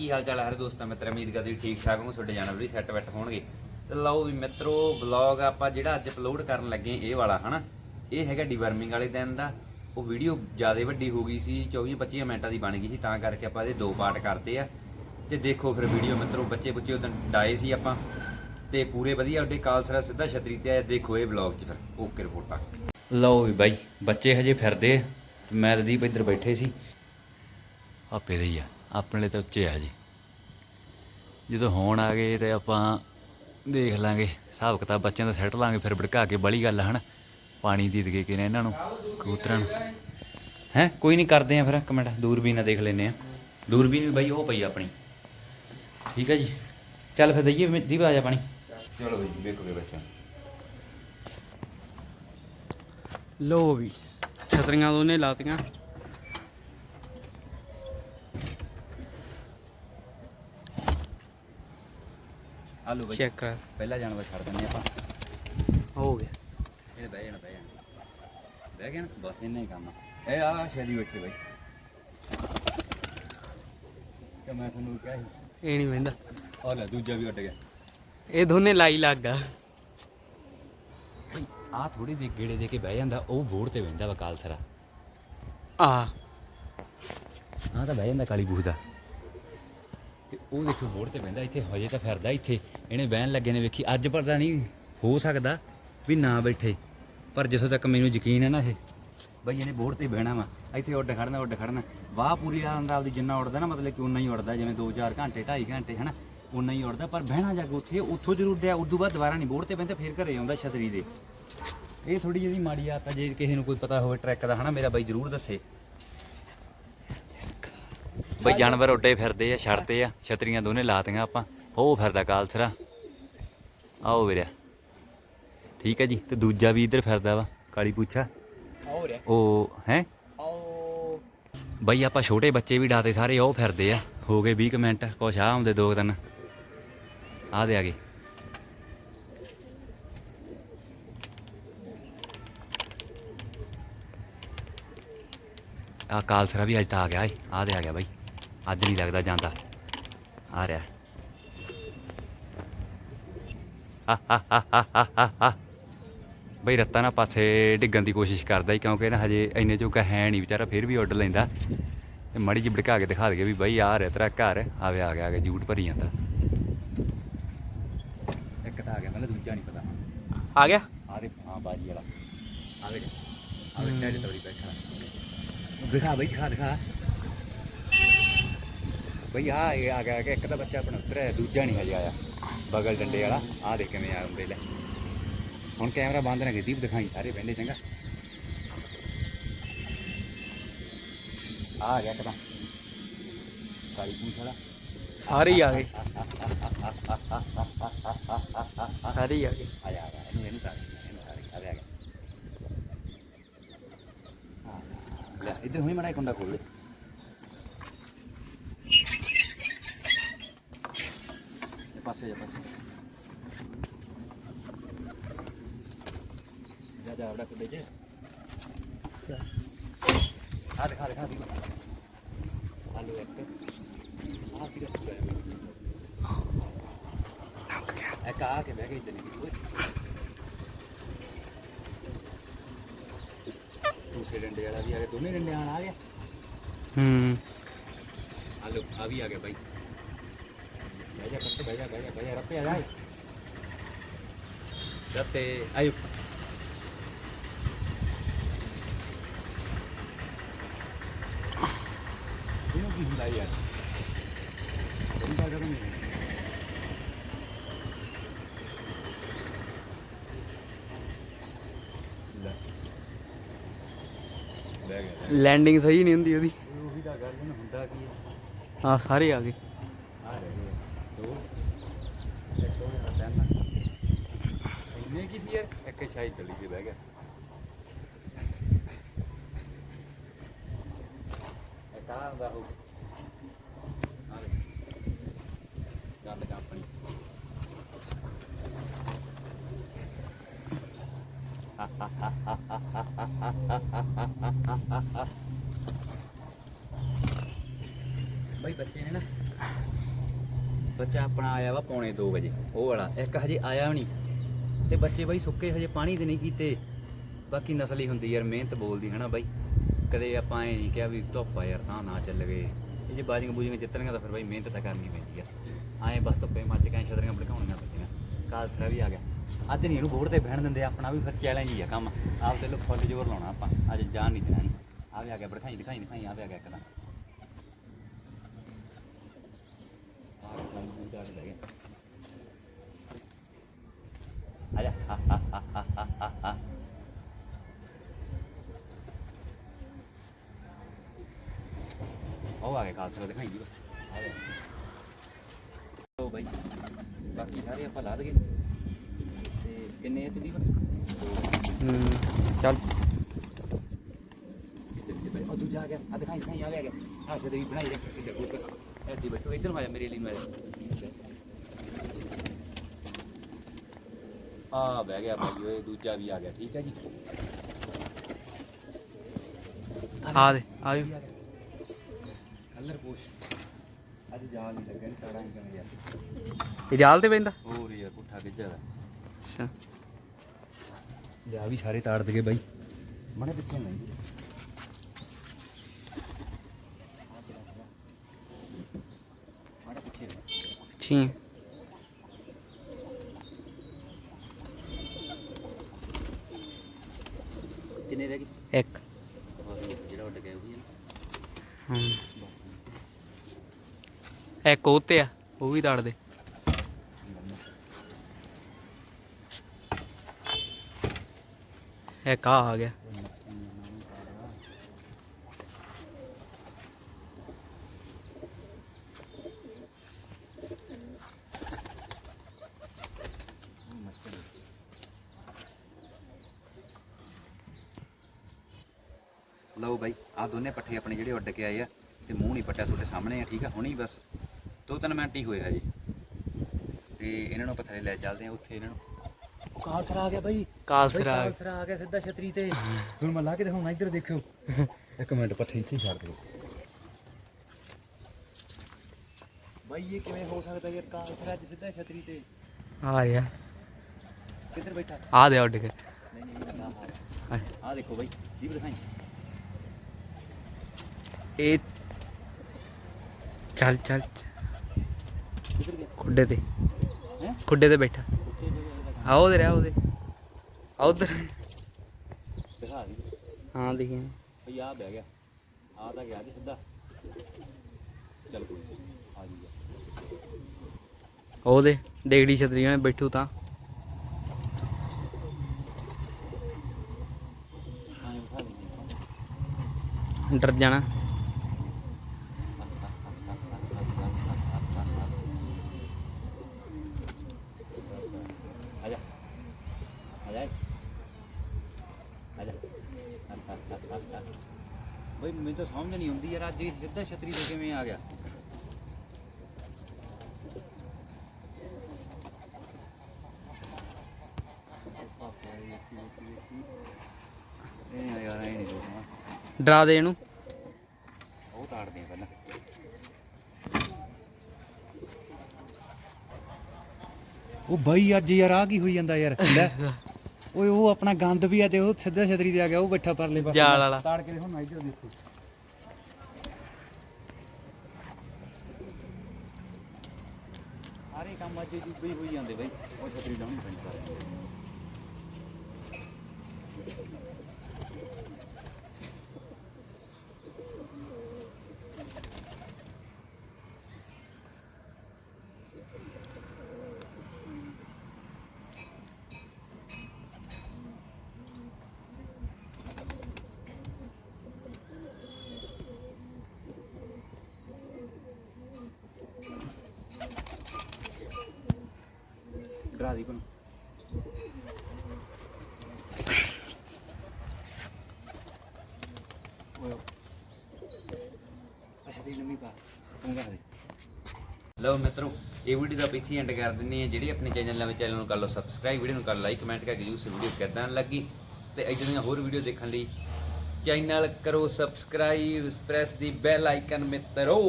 ਕੀ ਹਾਲ ਚਾਲ ਹੈ ਹਰ ਦੋਸਤਾਂ, ਮਿੱਤਰ, ਉਮੀਦ ਕਰਦੇ ਠੀਕ ਠਾਕ ਹੋ ਤੁਹਾਡੇ ਜਾਨਵਰ ਵੀ ਸੈੱਟ ਬੈਠ ਹੋਣਗੇ। ਤੇ ਲਓ ਵੀ ਮਿੱਤਰੋ ਵਲੌਗ ਆਪਾਂ ਜਿਹੜਾ ਅੱਜ ਅਪਲੋਡ ਕਰਨ ਲੱਗੇ ਇਹ ਵਾਲਾ, ਹਨਾ? ਇਹ ਹੈਗਾ ਡਿਵਰਮਿੰਗ ਵਾਲੇ ਦਿਨ ਦਾ। ਉਹ ਵੀਡੀਓ ਜ਼ਿਆਦਾ ਵੱਡੀ ਹੋ ਗਈ ਸੀ 24 25 ਮਿੰਟਾਂ ਦੀ ਬਣ ਗਈ ਸੀ, ਤਾਂ ਕਰਕੇ ਆਪਾਂ ਇਹਦੇ ਦੋ ਪਾਰਟ ਕਰਤੇ ਆ। ਤੇ ਦੇਖੋ ਫਿਰ ਵੀਡੀਓ ਮਿੱਤਰੋ ਬੱਚੇ ਬੁੱਚੇ ਉਦੋਂ ਡਾਏ ਸੀ ਆਪਾਂ। ਤੇ ਪੂਰੇ ਵਧੀਆ ਉੱਡੇ ਕਾਲਸਰਾ ਸਿੱਧਾ ਛਤਰੀ ਤੇ ਆਇਆ, ਦੇਖੋ ਇਹ ਵਲੌਗ 'ਚ ਫਿਰ। ਓਕੇ ਰਿਪੋਰਟਾਂ ਲਓ ਵੀ ਬਾਈ, ਬੱਚੇ ਹਜੇ ਫਿਰਦੇ ਆ। ਮੈਂ ਤੇ ਦੀਪ ਇੱਧਰ ਬੈਠੇ ਸੀ। ਆਪੇ ਦੇ ਹੀ ਆ। ਆਪਣੇ ਲਈ ਤਾਂ ਉੱਚੇ ਆ ਜੀ। ਜਦੋਂ ਹੋਣ ਆ ਗਏ ਤੇ ਆਪਾਂ ਦੇਖ ਲਾਂਗੇ ਹਿਸਾਬ ਕਿਤਾਬ ਬੱਚਿਆਂ ਦਾ ਸੈੱਟ ਲਾਂਗੇ ਫਿਰ ਭੜਕਾ ਕੇ ਬੜੀ ਗੱਲ ਹਨਾ? ਪਾਣੀ ਦੀ ਦੇ ਕੇ ਨੇ ਇਹਨਾਂ ਨੂੰ? ਕਬੂਤਰਾਂ ਨੂੰ। ਹੈ? ਕੋਈ ਨਹੀਂ ਕਰਦੇ ਆ ਫਿਰ ਇੱਕ ਮਿੰਟ ਦੂਰਬੀਨ ਨਾਲ ਦੇਖ ਲੈਨੇ ਆ। ਦੂਰਬੀਨ ਵੀ ਬਾਈ ਉਹ ਪਈ ਆਪਣੀ। ਠੀਕ ਹੈ ਜੀ? ਚੱਲ ਫਿਰ ਦਈਏ ਦੀਪ ਆ ਜਾ ਪਾਣੀ। ਚਲੋ ਬਾਈ ਵੇਖੋਗੇ ਬੱਚਿਆਂ ਲੋ ਵੀ ਛਤਰੀਆਂ ਦੋਨੇ ਲਾਤੀਆਂ। ਆਲੂ ਬਾਈ। ਚੈੱਕ ਕਰ। ਪਹਿਲਾ ਜਾਨਵਰ ਛੱਡ ਦਿੰਦੇ ਆਪਾਂ। ਹੋ ਗਿਆ। ਇਹ ਬਹਿ ਜਾਣਾ ਬਹਿ ਜਾਣਾ। ਬਹਿ ਗਿਆ ਨਾ ਬਸ ਇੰਨਾ ਹੀ ਕੰਮ ਆ। ਇਹ ਆ ਸ਼ੈਲੀ ਬੈਠੇ ਬਾਈ। ਕਿ ਮੈਂ ਤੁਹਾਨੂੰ ਕਿਹਾ ਸੀ। ਇਹ ਨਹੀਂ ਵੰਦਾ ਆ ਲੈ ਦੂਜਾ ਵੀ ਉੱਡ ਗਿਆ। ਇਹ ਦੋਨੇ ਲਾਈ ਲੱਗਾ ਬਈ ਆ ਥੋੜੀ ਦੇ ਗੇੜੇ ਦੇ ਕੇ ਬਹਿ ਜਾਂਦਾ ਉਹ ਬੋੜ ਤੇ ਬਹਿੰਦਾ ਵਾ ਕਾਲਸਰਾ ਆ। ਆ ਤਾਂ ਬਹਿ ਜਾਂਦਾ ਕਾਲੀ ਬੂਹ ਦਾ। ਤੇ ਉਹ ਦੇਖੋ ਬੋੜ ਤੇ ਬਹਿੰਦਾ ਇੱਥੇ ਹਜੇ ਤਾਂ ਫਿਰਦਾ ਇੱਥੇ। ਇਹਨੇ ਬਹਿਣ ਲੱਗੇ ਨੇ ਵੇਖੀ, ਅੱਜ ਪਤਾ ਨਹੀਂ ਹੋ ਸਕਦਾ ਵੀ ਨਾ ਬੈਠੇ। ਪਰ ਜਿੱਥੋਂ ਤੱਕ ਮੈਨੂੰ ਯਕੀਨ ਹੈ ਨਾ ਇਹ, ਬਈ ਇਹਨੇ ਬੋਰਡ ਤੇ ਬਹਿਣਾ ਵਾ, ਇੱਥੇ ਉੱਡ ਖੜਨਾ ਉੱਡ ਖੜਨਾ। ਵਾਹ ਪੂਰੀ ਆ ਆਪਦੀ ਜਿੰਨਾ ਉੱਡਦਾ ਨਾ, ਮਤਲਬ ਕਿ ਉਨਾ ਹੀ ਉੱਡਦਾ, ਜਿਵੇਂ 2-4 ਘੰਟੇ 2.5 ਘੰਟੇ, ਹਨਾ ਉਨਾ ਹੀ ਉੱਡਦਾ। ਪਰ ਬਹਿਣਾ ਜਾ ਕੇ ਉੱਥੇ, ਉੱਥੋਂ ਜ਼ਰੂਰ ਦਿਆ ਉਦੋਂ ਬਾਅਦ ਦੁਬਾਰਾ ਨਹੀਂ ਬੋੜ ਤੇ ਬਹਿੰਦਾ ਫਿਰ ਘਰੇ ਆਉਂਦਾ ਛਤਰੀ ਦੇ। ਇਹ ਥੋੜੀ ਜਿਹੀ ਮਾੜੀ ਆਦਤ ਹੈ ਜੇ ਕਿਸੇ ਨੂੰ ਕੋਈ ਪਤਾ ਹੋਵੇ ਟਰੈਕ ਦਾ, ਹਨਾ, ਮੇਰਾ ਬਾਈ ਜ਼ਰੂਰ ਦੱਸੇ। ਬਈ ਜਾਨਵਰ ਉੱਡੇ ਫਿਰਦੇ ਆ, ਛੱਡਦੇ ਆ, ਛਤਰੀਆਂ ਦੋਨੇ ਲਾਤੀਆਂ ਆਪਾਂ। ਉਹ ਫਿਰਦਾ ਕਾਲਸਰਾ ਆਓ ਵੀਰਿਆ। ਠੀਕ ਹੈ ਜੀ ਤੇ ਦੂਜਾ ਵੀ ਇੱਧਰ ਫਿਰਦਾ ਵਾ ਕਾਲੀ ਪੁੱਛਾ। ਹੋ ਰਿਹਾ ਉਹ ਹੈ? ਆਓ। ਬਈ ਆਪਾਂ ਛੋਟੇ ਬੱਚੇ ਵੀ ਡਾਤੇ ਸਾਰੇ ਉਹ ਫਿਰਦੇ ਆ। ਹੋ ਗਏ 20 ਕੁ ਮਿੰਟ ਕੁਛ ਆ ਹੁੰਦੇ ਦੋ ਤਿੰਨ ਆ ਦੇ ਆ ਗਏ ਆ ਕਾਲਸਰਾ ਵੀ ਅੱਜ ਤਾਂ ਆ ਗਿਆ ਏ। ਆ ਦੇ ਆ ਗਿਆ ਬਾਈ। ਅੱਜ ਨਹੀਂ ਲੱਗਦਾ ਜਾਂਦਾ। ਆ ਰਿਹਾ ਹਾ ਹਾ ਹਾ ਹਾ ਹਾ ਹਾ ਹਾ ਬਈ ਰੱਤਾ ਨਾ ਪਾਸੇ ਡਿੱਗਣ ਦੀ ਕੋਸ਼ਿਸ਼ ਕਰਦਾ ਹੀ ਕਿਉਂਕਿ ਨਾ ਹਜੇ ਇੰਨੇ ਜੋਗਾ ਹੈ ਨਹੀਂ ਵਿਚਾਰਾ ਫਿਰ ਵੀ ਉੱਡ ਲੈਂਦਾ। ਤੇ ਮੜੀ ਜਿਹੀ ਭੜਕਾ ਕੇ ਦਿਖਾ ਦਈਏ ਵੀ ਬਈ ਆ ਰਿਹਾ ਤੇਰਾ ਘਰ ਆਵੇ ਆ ਗਿਆ ਆ ਗਿਆ ਜੂਟ ਭਰੀ ਜਾਂਦਾ। ਇੱਕ ਤਾਂ ਆ ਗਿਆ ਮੈਨੂੰ ਦੂਜਾ ਨਹੀਂ ਪਤਾ। ਆ ਗਿਆ? ਆ ਦੇ ਹਾਂ ਬਾਜੀ ਵਾਲਾ। ਆਵੇ ਆਵੇ ਟੈਡੇ ਤਵੜੀ ਬੈਠਾ। ਦਿਖਾ ਬਈ ਦਿਖਾ ਦਿਖਾ। ਬਈ ਆ ਇਹ ਆ ਗਿਆ ਆ ਗਿਆ, ਇੱਕ ਤਾਂ ਬੱਚਾ ਆਪਣਾ ਉਤਰਿਆ ਦੂਜਾ ਨਹੀਂ ਹਜੇ ਆਇਆ। ਬਗਲ ਡੰਡੇ ਵਾਲਾ ਆ ਦੇਖ ਕਿਵੇਂ ਆ ਹੁੰਦੇ ਲੈ ਹੁਣ ਕੈਮਰਾ ਬੰਦ ਨਾ ਦੀਪ ਦਿਖਾਈ ਸਾਰੇ ਬਹਿੰਦੇ ਚੰਗਾ ਆ ਗਿਆ ਕਦਾਂ ਕਾਲੀ ਪੂੰਛ ਵਾਲਾ ਸਾਰੇ ਹੀ ਆ ਗਏ ਸਾਰੇ ਹੀ ਆ ਗਏ ਆ ਜਾ ਆ ਇਹਨੂੰ ਇਹਨੂੰ ਤਾਰ ਇਹਨੂੰ ਤਾਰ ਆ ਗਿਆ ਲੈ ਇੱਧਰ ਹੁਣੇ ਮੜਾ ਕੁੰਡਾ ਖੋਲ ਦੇ ਪਾਸੇ ਜਾ ਪਾਸੇ। ਜਾ ਜਾ ਆਪਣਾ ਕੁੰਡੇ ਚ ਆ ਦਿਖਾ ਦਿਖਾ ਦੀ ਆਲੂ ਇੱਕ। ਆ ਕੀ ਰੱਖਿਆ ਇੱਕ ਆ ਕੇ ਬਹਿ ਗਈ ਓਏ। ਦੂਸਰੇ ਡੰਡੇ ਵਾਲਾ ਵੀ ਆ ਗਿਆ ਦੋਨੇ ਡੰਡੇ ਆਣ ਆ ਗਿਆ। ਹੂੰ। ਆ ਲੋ ਆ ਵੀ ਆ ਗਿਆ ਬਾਈ। ਬਹਿ ਜਾ ਕੱਟ ਬਹਿ ਜਾ ਬਹਿ ਜਾ ਬਹਿ ਜਾ ਰੱਪੇ ਆ ਜਾ ਰੱਪੇ ਆਇਓ ਇਹਨੂੰ ਕੀ ਹੁੰਦਾ ਯਾਰ ਬੰਦਾ ਕਰਾਂ ਨਹੀਂ ਲੈ ਲੈ ਗਿਆ ਲੈਂਡਿੰਗ ਸਹੀ ਨਹੀਂ ਹੁੰਦੀ ਉਹਦੀ ਉਹੀ ਤਾਂ ਗੱਲ ਨਾ ਹੁੰਦਾ ਕੀ ਹਾਂ ਸਾਰੇ ਆ ਗਏ ਆ ਰਹੇ ਨੇ ਦੋ ਇੱਕ ਦੋ ਜਣਾ ਤਿੰਨ ਇੰਨੇ ਕੀ ਸੀ ਯਾਰ। ਇੱਕ ਸ਼ਾਹੀ ਗਲੀ 'ਚ ਬਹਿ ਗਿਆ। ਹੋ ਗੱਲ ਕੰਪਨੀ ਬਈ ਬੱਚੇ ਨੇ ਨਾ। ਬੱਚਾ ਆਪਣਾ ਆਇਆ ਵਾ ਪੌਣੇ 2 ਵਜੇ। ਉਹ ਵਾਲਾ। ਇੱਕ ਹਜੇ ਆਇਆ ਵੀ ਨਹੀਂ। ਤੇ ਬੱਚੇ ਬਾਈ ਸੁੱਕੇ ਹਜੇ ਪਾਣੀ ਦੇ ਨਹੀਂ ਕੀਤੇ। ਬਾਕੀ ਨਸਲੀ ਹੁੰਦੀ ਯਾਰ, ਮਿਹਨਤ ਬੋਲਦੀ, ਹਨਾ ਬਾਈ? ਕਦੇ ਆਪਾਂ ਐ ਨਹੀਂ ਕਿਹਾ ਵੀ ਧੁੱਪ ਆ ਯਾਰ, ਤਾਂ ਨਾ ਚੱਲ ਗਏ। ਇਹ ਜੇ ਬਾਜ਼ੀਆਂ ਬੂਜੀਆਂ ਜਿੱਤਣੀਆਂ ਤਾਂ ਫਿਰ ਬਾਈ ਮਿਹਨਤ ਤਾਂ ਕਰਨੀ ਪੈਂਦੀ ਆ। ਐਂ ਬਸ ਧੁੱਪੇ ਮੱਚ ਕੇ ਛਤਰੀਆਂ ਭੜਕਾਉਣੀਆਂ ਪੈਂਦੀਆਂ ਕਾਲਸਰਾ ਵੀ ਆ ਗਿਆ। ਅੱਜ ਨਹੀਂ ਇਹਨੂੰ ਬੋਰਡ ਤੇ ਬਹਿਣ ਦਿੰਦੇ, ਆਪਣਾ ਵੀ ਫਿਰ ਚੈਲੰਜ ਹੀ ਆ ਕੰਮ। ਆਪ ਤੇ ਲੋ ਫੁੱਲ ਜ਼ੋਰ ਲਾਉਣਾ ਆਪਾਂ। ਅੱਜ ਜਾਣ ਨਹੀਂ ਦੇਣਾ ਇਹਨੂੰ। ਆ ਵੀ ਆ ਗਿਆ, ਭੜਕਾਈ, ਦਿਖਾਈ ਦਿਖਾਈ, ਆ ਵੀ ਆ ਗਿਆ ਇੱਕਦਮ ਆਜਾ ਹਾ ਹਾ ਹਾ ਹਾ ਹਾ ਹਾ ਹਾ ਉਹ ਆ ਗਿਆ ਕਾਲਸਰਾ ਦਿਖਾਈ ਜੀ ਆ ਗਿਆ ਲੋ ਬਾਈ ਬਾਕੀ ਸਾਰੇ ਆਪਾਂ ਲਾ ਦਗੇ ਤੇ ਕਿੰਨੇ ਆ ਤੁਸੀਂ ਹੂੰ ਚੱਲ ਉਹ ਦੂਜਾ ਆ ਗਿਆ ਆ ਦਿਖਾਈ ਦਿਖਾਈ ਆ ਵੀ ਆ ਗਿਆ ਆ ਸ਼ਦਰੀ ਬਣਾਈ ਰੱਖ ਇੱਧਰ ਕੋਈ ਕਸ ਐਦੀ ਬੈਠੋ ਇੱਧਰ ਨੂੰ ਆ ਜਾ ਮੇਰੇ ਲਈ ਨੂੰ ਆ ਜਾ ਆ ਬਹਿ ਗਿਆ ਭਾਈ ਓਏ ਦੂਜਾ ਵੀ ਆ ਗਿਆ ਠੀਕ ਹੈ ਜੀ? ਆ ਦੇ ਆ ਵੀ ਕਲਰ ਪੋਸ਼ ਅੱਜ ਜਾਲ ਨਹੀਂ ਲੱਗਣ ਨਹੀਂ ਕਰਨਾ ਯਾਰ ਇਹ ਜਾਲ ਤੇ ਪੈਂਦਾ? ਹੋਰ ਯਾਰ ਪੁੱਠਾ ਗਿੱਜਾ ਦਾ ਅੱਛਾ ਲਿਆ ਵੀ ਸਾਰੇ ਤਾੜ ਦਗੇ ਬਾਈ। ਮਣੇ ਪਿੱਛੇ ਨਹੀਂ। ਮਾੜਾ ਪਿੱਛੇ ਰਹਿ। ਕਿੰਨੇ ਰਹਿ ਗਏ? ਇੱਕ। ਜਿਹੜਾ ਉੱਡ ਗਿਆ ਉਹ ਹੀ। ਹੈ ਇੱਕ ਉਹ ਤੇ ਆ, ਉਹ ਵੀ ਦੜ ਦੇ ਇੱਕ ਆ ਆ ਗਿਆ ਲਓ ਬਾਈ ਆ ਦੋਨੇ ਪੱਠੇ ਆਪਣੇ ਜਿਹੜੇ ਉੱਡ ਕੇ ਆਏ ਆ ਤੇ ਮੂੰਹ ਨਹੀਂ ਪੱਟਿਆ ਤੁਹਾਡੇ ਸਾਹਮਣੇ ਆ ਠੀਕ ਆ? ਹੁਣੀ ਬਸ ਦੋ ਤਿੰਨ ਮਿੰਟ ਹੀ ਹੋਏ ਹਜੇ। ਤੇ ਇਹਨਾਂ ਨੂੰ ਪੱਥਰੇ ਲੈ ਚੱਲਦੇ ਆ ਉੱਥੇ ਇਹਨਾਂ ਨੂੰ। ਉਹ ਕਾਲਸਰਾ ਆ ਗਿਆ ਬਾਈ। ਕਾਲਸਰਾ ਆ ਗਿਆ। ਕਾਲਸਰਾ ਆ ਗਿਆ ਸਿੱਧਾ ਛਤਰੀ ਤੇ। ਹੁਣ ਮੈਂ ਲਾ ਕੇ ਦਿਖਾਉਣਾ ਇੱਧਰ ਦੇਖਿਓ। ਇੱਕ ਮਿੰਟ ਪੱਠੇ ਇੱਥੇ ਛੱਡ ਦਿਓ। ਬਾਈ ਇਹ ਕਿਵੇਂ ਹੋ ਸਕਦਾ ਯਾਰ ਕਾਲਸਰਾ ਅੱਜ ਸਿੱਧਾ ਛਤਰੀ ਤੇ? ਆ ਰਿਹਾ। ਕਿੱਧਰ ਬੈਠਾ? ਆ ਦੇ ਉੱਡ ਕੇ। ਨਹੀਂ ਨਹੀਂ ਨਾ ਆ ਆ ਦੇਖੋ ਬਾਈ ਜੀਬ ਦਿਖਾਈ। ਇਹ ਚੱਲ ਚੱਲ। ਖੁੱਡੇ ਤੇ। ਹੈ? ਖੁੱਡੇ ਤੇ ਬੈਠਾ। ਉੱਥੇ ਜਿਹੜਾ ਆ ਉਹਦੇ। ਆ ਉਧਰ। ਦਿਖਾ ਦੀ। ਹਾਂ ਦਿਖਿਆ ਭਈ ਆ ਬਹਿ ਗਿਆ। ਆ ਤਾਂ ਗਿਆ ਜੀ ਸਿੱਧਾ। ਚੱਲ ਕੋਈ ਆ ਜੀ ਉਹਦੇ ਦੇਗੜੀ ਛਤਰੀਆਂ ਨੇ ਬੈਠੂ ਤਾਂ। ਦਿਖਾ ਦੇ। ਡਰ ਜਾਣਾ ਆ ਜਾ ਆ ਜਾ ਆ ਜਾ ਬਈ ਮੈਨੂੰ ਤਾਂ ਸਮਝ ਨਹੀਂ ਆਉਂਦੀ ਯਾਰ ਅੱਜ ਇਹ ਸਿੱਧਾ ਛਤਰੀ ਤੇ ਕਿਵੇਂ ਆ ਗਿਆ? ਇਹ ਯਾਰ ਇਹ ਨਹੀਂ ਸੋਚਣਾ ਡਰਾ ਦੇ ਇਹਨੂੰ। ਉਹ ਤਾੜਦੇ ਆ ਪਹਿਲਾਂ। ਉਹ ਬਾਈ ਅੱਜ ਯਾਰ ਆ ਕੀ ਹੋਈ ਜਾਂਦਾ ਯਾਰ? ਲੈ। ਓਏ ਉਹ ਆਪਣਾ ਗੰਦ ਵੀ ਆ ਤੇ ਉਹ ਸਿੱਧਾ ਛਤਰੀ ਤੇ ਆ ਗਿਆ ਉਹ ਬੈਠਾ ਪਰਲੇ ਪਾਸੇ ਜਾਲ ਵਾਲਾ। ਤਾੜ ਕੇ ਦੇਖੋ ਨਾ ਇੱਧਰ ਦੇਖੋ। ਸਾਰੇ ਕੰਮ ਅੱਜ ਜੁੱਬੇ ਹੋਈ ਜਾਂਦੇ ਬਾਈ। ਉਹ ਛਤਰੀ ਲਾਉਣੀ ਪੈਂਦੀ ਸਾਰਿਆਂ ਨੂੰ। ਡਰਾ ਦੀ ਬਣ ਅੱਛਾ ਤੇ ਲੰਮੀ ਪਾ। ਤੂੰ ਕਰ ਦੇ। ਲਓ ਮਿੱਤਰੋ, ਇਹ ਵੀਡੀਓ ਦਾ ਇੱਥੇ ਐਂਡ ਕਰ ਦਿੰਨੇ ਆ ਜਿਹੜੇ ਆਪਣੇ ਚੈਨਲ ਨਵੇਂ ਚੈਨਲ ਨੂੰ ਕਰ ਲਓ ਸਬਸਕ੍ਰਾਈਬ ਵੀਡੀਓ ਨੂੰ ਕਰ ਲਾਈਕ ਕਮੈਂਟ ਕਰਕੇ ਜੂਸ ਵੀਡੀਓ ਕਿੱਦਾਂ ਲੱਗੀ। ਤੇ ਇਦਾਂ ਦੀਆਂ ਹੋਰ ਵੀਡੀਓ ਦੇਖਣ ਲਈ ਚੈਨਲ ਕਰੋ ਸਬਸਕ੍ਰਾਈਬ ਪ੍ਰੈਸ ਦੀ ਬੈਲ ਆਈਕਨ ਮਿੱਤਰੋ।